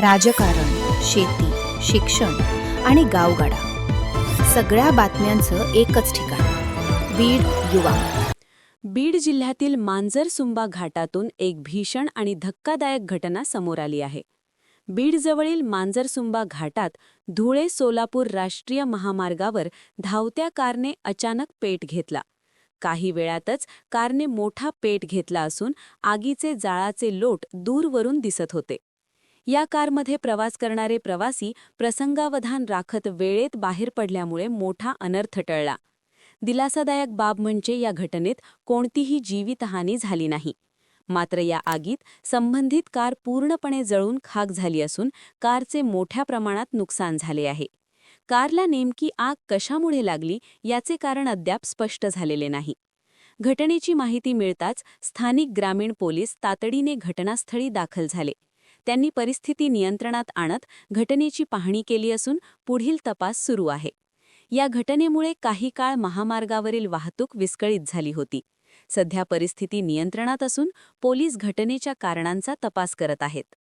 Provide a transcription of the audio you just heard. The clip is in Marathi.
राजकारण शेती शिक्षण आणि गावगाडा. सगळ्या बातम्यांचं एकच ठिकाण बीड युवा बीड जिल्ह्यातील मांजरसुंबा घाटातून एक भीषण आणि धक्कादायक घटना समोर आली आहे. बीडजवळील मांजरसुंबा घाटात धुळे सोलापूर राष्ट्रीय महामार्गावर धावत्या कारने अचानक पेट घेतला. काही वेळातच कारने मोठा पेट घेतला असून आगीचे जाळाचे लोट दूरवरून दिसत होते. या कारमध्ये प्रवास करणारे प्रवासी प्रसंगावधान राखत वेळेत बाहेर पडल्यामुळे मोठा अनर्थ टळला. दिलासादायक बाब म्हणजे या घटनेत कोणतीही जीवितहानी झाली नाही. मात्र या आगीत संबंधित कार पूर्णपणे जळून खाक झाली असून कारचे मोठ्या प्रमाणात नुकसान झाले आहे. कारला नेमकी आग कशामुळे लागली याचे कारण अद्याप स्पष्ट झालेले नाही. घटनेची माहिती मिळताच स्थानिक ग्रामीण पोलीस तातडीने घटनास्थळी दाखल झाले. त्यांनी परिस्थिती नियंत्रणात आणत घटनेची पाहणी केली असून पुढील तपास सुरू आहे. या घटनेमुळे काही काळ महामार्गावरील वाहतूक विस्कळीत झाली होती. सध्या परिस्थिती नियंत्रणात असून पोलीस घटनेच्या कारणांचा तपास करत आहेत.